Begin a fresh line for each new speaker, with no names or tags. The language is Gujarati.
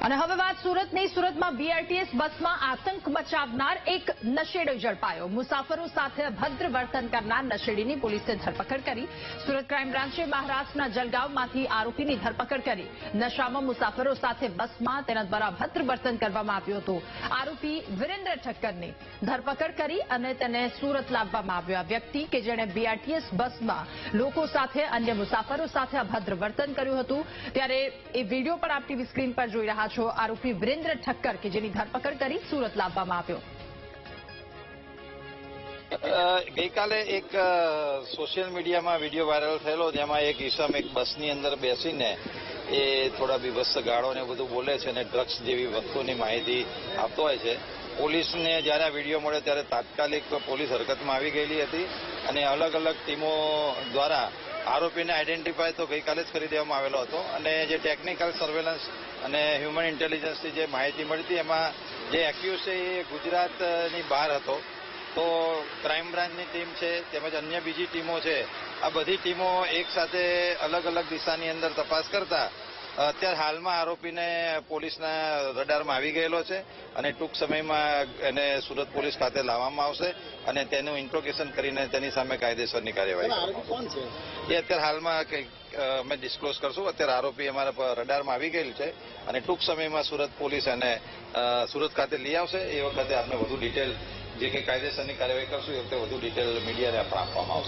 અને હવે વાત સુરતની. સુરતમાં બીઆરટીએસ બસમાં આતંક મચાવનાર એક નશેડો ઝડપાયો. મુસાફરો સાથે અભદ્ર વર્તન કરનાર નશેડીની પોલીસે ધરપકડ કરી. સુરત ક્રાઇમ બ્રાન્ચે મહારાષ્ટ્રના જલગાંવમાંથી આરોપીની ધરપકડ કરી. નશામાં મુસાફરો સાથે બસમાં તેના દ્વારા અભદ્ર વર્તન કરવામાં આવ્યું હતું. આરોપી વિરેન્દ્ર ઠક્કરની ધરપકડ કરી અને તેને સુરત લાવવામાં આવ્યો. વ્યક્તિ કે જેણે બીઆરટીએસ બસમાં લોકો સાથે, અન્ય મુસાફરો સાથે અભદ્ર વર્તન કર્યું હતું, ત્યારે એ વીડિયો પણ આપ ટીવી સ્ક્રીન પર જોઈ રહ્યા છો આરોપી વિરેન્દ્ર ઠક્કર કે જેની ધરપકડ કરી સુરત લાવવામાં આવ્યો.
ગઈકાલે એક સોશિયલ મીડિયામાં વીડિયો વાયરલ થયેલો, જેમાં એક ઈસમ એક બસની અંદર બેસીને એ થોડા બીભત્સ ગાળો ને બધું બોલે છે અને ડ્રગ્સ જેવી વસ્તુની માહિતી આપતો હોય છે. પોલીસને જ્યારે આ વીડિયો મળ્યો ત્યારે તાત્કાલિક પોલીસ હરકતમાં આવી ગયેલી હતી અને અલગ અલગ ટીમો દ્વારા આરોપીને આઈડેન્ટિફાય તો ગઈકાલે જ કરી દેવામાં આવેલો હતો અને જે ટેકનિકલ સર્વેલન્સ અને હ્યુમન ઇન્ટેલિજન્સની જે માહિતી મળતી એમાં જે એક્યુઝ છે એ ગુજરાતની બહાર હતો. તો ક્રાઇમ બ્રાન્ચની ટીમ છે, તેમજ અન્ય બીજી ટીમો છે, આ બધી ટીમો એક સાથે અલગ અલગ દિશાની અંદર તપાસ કરતા અત્યારે હાલમાં આરોપીને પોલીસના રડારમાં આવી ગયેલો છે અને ટૂંક સમયમાં એને સુરત પોલીસ ખાતે લાવવામાં આવશે અને તેનું ઇન્ટ્રોગેશન કરીને તેની સામે કાયદેસરની કાર્યવાહી એ અત્યારે હાલમાં કંઈક અમે ડિસ્ક્લોઝ કરશું. અત્યારે આરોપી અમારા રડારમાં આવી ગયેલ છે અને ટૂંક સમયમાં સુરત પોલીસ એને સુરત ખાતે લઈ આવશે. એ વખતે આપણે વધુ ડિટેલ જે કંઈ કાયદેસરની કાર્યવાહી કરશું એ વખતે વધુ ડિટેલ મીડિયાને આપણે આપવામાં આવશે.